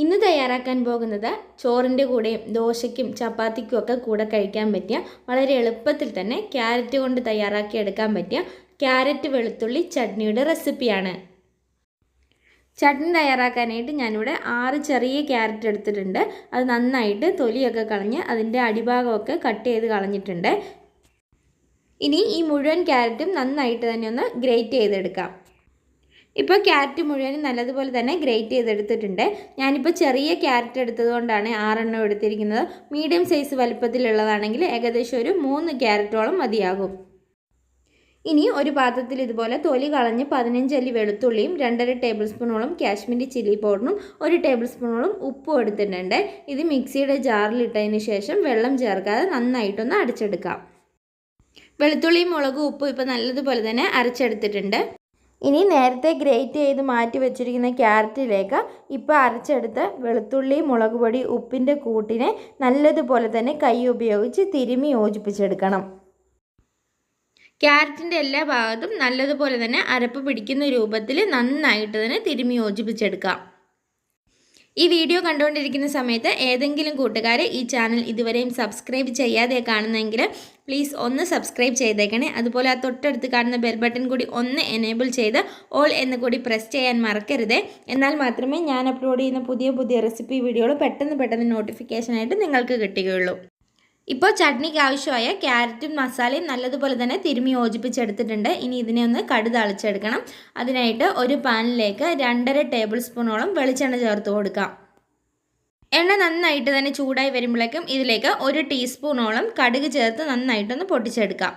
ഇന്ന് തയ്യാറാക്കാൻ പോകുന്നത് ചോറിന്റെ കൂടെയും ദോശയ്ക്കും ചപ്പാത്തിക്കും ഒക്കെ കൂടെ കഴിക്കാൻ പറ്റിയ വളരെ എളുപ്പത്തിൽ തന്നെ ക്യാരറ്റ് കൊണ്ട് തയ്യാറാക്കി എടുക്കാൻ പറ്റിയ ക്യാരറ്റ് വെളുത്തുള്ളി ചട്നിയുടെ റെസിപ്പിയാണ്. ചട്നി തയ്യാറാക്കാനായിട്ട് ഞാനിവിടെ ആറ് ചെറിയ ക്യാരറ്റ് എടുത്തിട്ടുണ്ട്. അത് നന്നായിട്ട് തൊലിയൊക്കെ കളഞ്ഞ് അതിന്റെ അടിഭാഗമൊക്കെ കട്ട് ചെയ്ത് കളഞ്ഞിട്ടുണ്ട്. ഇനി ഈ മുഴുവൻ ക്യാരറ്റും നന്നായിട്ട് തന്നെ ഒന്ന് ഗ്രേറ്റ് ചെയ്തെടുക്കാം. ഇപ്പോൾ ക്യാരറ്റ് മുഴുവനും നല്ലതുപോലെ തന്നെ ഗ്രേറ്റ് ചെയ്തെടുത്തിട്ടുണ്ട്. ഞാനിപ്പോൾ ചെറിയ ക്യാരറ്റ് എടുത്തതുകൊണ്ടാണ് ആറെണ്ണം എടുത്തിരിക്കുന്നത്. മീഡിയം സൈസ് വലുപ്പത്തിലുള്ളതാണെങ്കിൽ ഏകദേശം ഒരു മൂന്ന് ക്യാരറ്റോളം മതിയാകും. ഇനി ഒരു പാത്രത്തിൽ ഇതുപോലെ തൊലി കളഞ്ഞ് പതിനഞ്ചല്ലി വെളുത്തുള്ളിയും രണ്ടര ടേബിൾ സ്പൂണോളം കാശ്മീരി ചില്ലി പൗഡറും ഒരു ടേബിൾ സ്പൂണോളം ഉപ്പും എടുത്തിട്ടുണ്ട്. ഇത് മിക്സിയുടെ ജാറിലിട്ടതിന് ശേഷം വെള്ളം ചേർക്കാതെ നന്നായിട്ടൊന്ന് അടിച്ചെടുക്കാം. വെളുത്തുള്ളിയും മുളകും ഉപ്പും ഇപ്പോൾ നല്ലതുപോലെ തന്നെ അരച്ചെടുത്തിട്ടുണ്ട്. ഇനി നേരത്തെ ഗ്രേറ്റ് ചെയ്ത് മാറ്റി വെച്ചിരിക്കുന്ന ക്യാരറ്റിലേക്ക് ഇപ്പോൾ അരച്ചെടുത്ത് വെളുത്തുള്ളി മുളക് പൊടി ഉപ്പിന്റെ കൂട്ടിനെ നല്ലതുപോലെ തന്നെ കൈ ഉപയോഗിച്ച് തിരുമി യോജിപ്പിച്ചെടുക്കണം. ക്യാരറ്റിന്റെ എല്ലാ ഭാഗത്തും നല്ലതുപോലെ തന്നെ അരപ്പ് പിടിക്കുന്ന രൂപത്തിൽ നന്നായിട്ട് തന്നെ തിരുമി യോജിപ്പിച്ചെടുക്കാം. ഈ വീഡിയോ കണ്ടുകൊണ്ടിരിക്കുന്ന സമയത്ത് ഏതെങ്കിലും കൂട്ടുകാർ ഈ ചാനൽ ഇതുവരെയും സബ്സ്ക്രൈബ് ചെയ്യാതെ കാണുന്നെങ്കിൽ പ്ലീസ് ഒന്ന് സബ്സ്ക്രൈബ് ചെയ്തേക്കണേ. അതുപോലെ ആ തൊട്ടടുത്ത് കാണുന്ന ബെൽ ബട്ടൺ കൂടി ഒന്ന് എനേബിൾ ചെയ്ത് ഓൾ എന്ന് കൂടി പ്രസ് ചെയ്യാൻ മറക്കരുത്. എന്നാൽ മാത്രമേ ഞാൻ അപ്ലോഡ് ചെയ്യുന്ന പുതിയ പുതിയ റെസിപ്പി വീഡിയോകൾ പെട്ടെന്ന് പെട്ടെന്ന് നോട്ടിഫിക്കേഷനായിട്ട് നിങ്ങൾക്ക് കിട്ടുകയുള്ളൂ. ഇപ്പോൾ ചട്നിക്ക് ആവശ്യമായ ക്യാരറ്റും മസാലയും നല്ലതുപോലെ തന്നെ തിരുമ്മി യോജിപ്പിച്ചെടുത്തിട്ടുണ്ട്. ഇനി ഇതിനെ ഒന്ന് കടുതളിച്ചെടുക്കണം അതിനായിട്ട് ഒരു പാനിലേക്ക് രണ്ടര ടേബിൾ സ്പൂണോളം വെളിച്ചെണ്ണ ചേർത്ത് കൊടുക്കാം. എണ്ണ നന്നായിട്ട് തന്നെ ചൂടായി വരുമ്പോഴേക്കും ഇതിലേക്ക് ഒരു ടീസ്പൂണോളം കടുക് ചേർത്ത് നന്നായിട്ടൊന്ന് പൊട്ടിച്ചെടുക്കാം.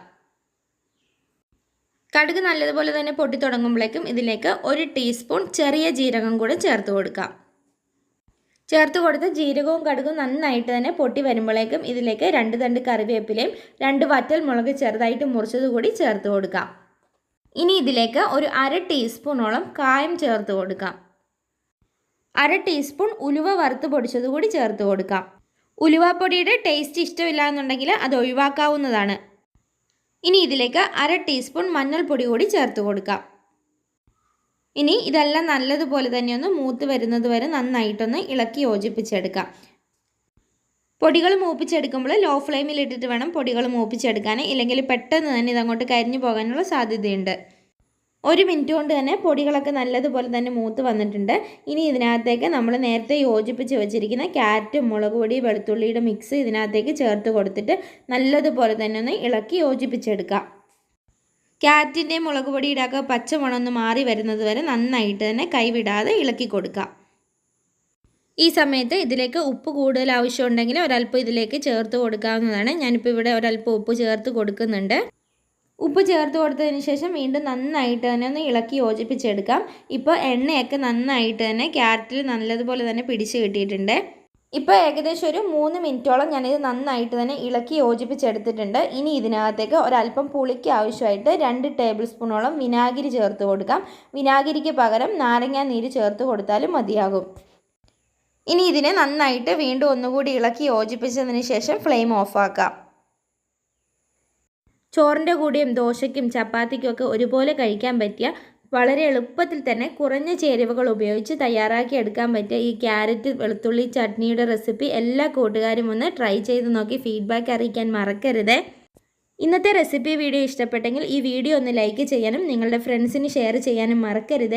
കടുക് നല്ലതുപോലെ തന്നെ പൊട്ടി തുടങ്ങുമ്പോഴേക്കും ഇതിലേക്ക് ഒരു ടീസ്പൂൺ ചെറിയ ജീരകം കൂടെ ചേർത്ത് കൊടുക്കാം. ചേർത്ത് കൊടുത്ത് ജീരകവും കടുകും നന്നായിട്ട് തന്നെ പൊട്ടി വരുമ്പോഴേക്കും ഇതിലേക്ക് രണ്ട് തണ്ട് കറിവേപ്പിലയും രണ്ട് വറ്റൽ മുളക് ചെറുതായിട്ട് മുറിച്ചത് കൂടി ചേർത്ത് കൊടുക്കാം. ഇനി ഇതിലേക്ക് ഒരു അര ടീസ്പൂണോളം കായം ചേർത്ത് കൊടുക്കാം. അര ടീസ്പൂൺ ഉലുവ വറുത്ത് പൊടിച്ചത് കൂടി ചേർത്ത് കൊടുക്കാം. ഉലുവാപ്പൊടിയുടെ ടേസ്റ്റ് ഇഷ്ടമില്ല എന്നുണ്ടെങ്കിൽ അത് ഒഴിവാക്കാവുന്നതാണ്. ഇനി ഇതിലേക്ക് അര ടീസ്പൂൺ മഞ്ഞൾപ്പൊടി കൂടി ചേർത്ത് കൊടുക്കാം. ഇനി ഇതെല്ലാം നല്ലതുപോലെ തന്നെ ഒന്ന് മൂത്ത് വരുന്നത് വരെ നന്നായിട്ടൊന്ന് ഇളക്കി യോജിപ്പിച്ചെടുക്കാം. പൊടികൾ മൂപ്പിച്ചെടുക്കുമ്പോൾ ലോ ഫ്ലെയിമിൽ ഇട്ടിട്ട് വേണം പൊടികൾ മൂപ്പിച്ചെടുക്കാൻ ഇല്ലെങ്കിൽ പെട്ടെന്ന് തന്നെ ഇതങ്ങോട്ട് കരിഞ്ഞു പോകാനുള്ള സാധ്യതയുണ്ട്. ഒരു മിനിറ്റ് കൊണ്ട് തന്നെ പൊടികളൊക്കെ നല്ലതുപോലെ തന്നെ മൂത്ത് വന്നിട്ടുണ്ട്. ഇനി ഇതിനകത്തേക്ക് നമ്മൾ നേരത്തെ യോജിപ്പിച്ച് വെച്ചിരിക്കുന്ന ക്യാരറ്റും മുളക് പൊടി വെളുത്തുള്ളിയുടെ മിക്സ് ഇതിനകത്തേക്ക് ചേർത്ത് കൊടുത്തിട്ട് നല്ലതുപോലെ തന്നെ ഒന്ന് ഇളക്കി യോജിപ്പിച്ചെടുക്കാം. ക്യാരറ്റിന്റെ മുളക് പൊടിയുടെ ഒക്കെ പച്ചമണമൊന്ന് മാറി വരുന്നത് വരെ നന്നായിട്ട് തന്നെ കൈവിടാതെ ഇളക്കി കൊടുക്കുക. ഈ സമയത്ത് ഇതിലേക്ക് ഉപ്പ് കൂടുതൽ ആവശ്യമുണ്ടെങ്കിൽ ഒരല്പം ഇതിലേക്ക് ചേർത്ത് കൊടുക്കാവുന്നതാണ്. ഞാനിപ്പോൾ ഇവിടെ ഒരല്പം ഉപ്പ് ചേർത്ത് കൊടുക്കുന്നുണ്ട്. ഉപ്പ് ചേർത്ത് കൊടുത്തതിന് ശേഷം വീണ്ടും നന്നായിട്ട് തന്നെ ഒന്ന് ഇളക്കി യോജിപ്പിച്ചെടുക്കാം. ഇപ്പോൾ എണ്ണയൊക്കെ നന്നായിട്ട് തന്നെ ക്യാരറ്റിൽ നല്ലതുപോലെ തന്നെ പിടിച്ച് കിട്ടിയിട്ടുണ്ട്. ഇപ്പോൾ ഏകദേശം ഒരു മൂന്ന് മിനിറ്റോളം ഞാനിത് നന്നായിട്ട് തന്നെ ഇളക്കി യോജിപ്പിച്ചെടുത്തിട്ടുണ്ട്. ഇനി ഇതിനകത്തേക്ക് ഒരല്പം പുളിക്ക് ആവശ്യമായിട്ട് രണ്ട് ടേബിൾ സ്പൂണോളം വിനാഗിരി ചേർത്ത് കൊടുക്കാം. വിനാഗിരിക്ക് പകരം നാരങ്ങ നീര് ചേർത്ത് കൊടുത്താലും മതിയാകും. ഇനി ഇതിനെ നന്നായിട്ട് വീണ്ടും ഒന്നുകൂടി ഇളക്കി യോജിപ്പിച്ചതിന് ശേഷം ഫ്ലെയിം ഓഫാക്കാം. ചോറിന്റെ കൂടെയും ദോശയ്ക്കും ചപ്പാത്തിക്കും ഒക്കെ ഒരുപോലെ കഴിക്കാൻ പറ്റിയ വളരെ എളുപ്പത്തിൽ തന്നെ കുറഞ്ഞ ചേരുവകൾ ഉപയോഗിച്ച് തയ്യാറാക്കി എടുക്കാൻ പറ്റിയ ഈ ക്യാരറ്റ് വെളുത്തുള്ളി ചട്നിയുടെ റെസിപ്പി എല്ലാ കൂട്ടുകാരും ഒന്ന് ട്രൈ ചെയ്ത് നോക്കി ഫീഡ്ബാക്ക് അറിയിക്കാൻ മറക്കരുത്. ഇന്നത്തെ റെസിപ്പി വീഡിയോ ഇഷ്ടപ്പെട്ടെങ്കിൽ ഈ വീഡിയോ ഒന്ന് ലൈക്ക് ചെയ്യാനും നിങ്ങളുടെ ഫ്രണ്ട്സിന് ഷെയർ ചെയ്യാനും മറക്കരുത്.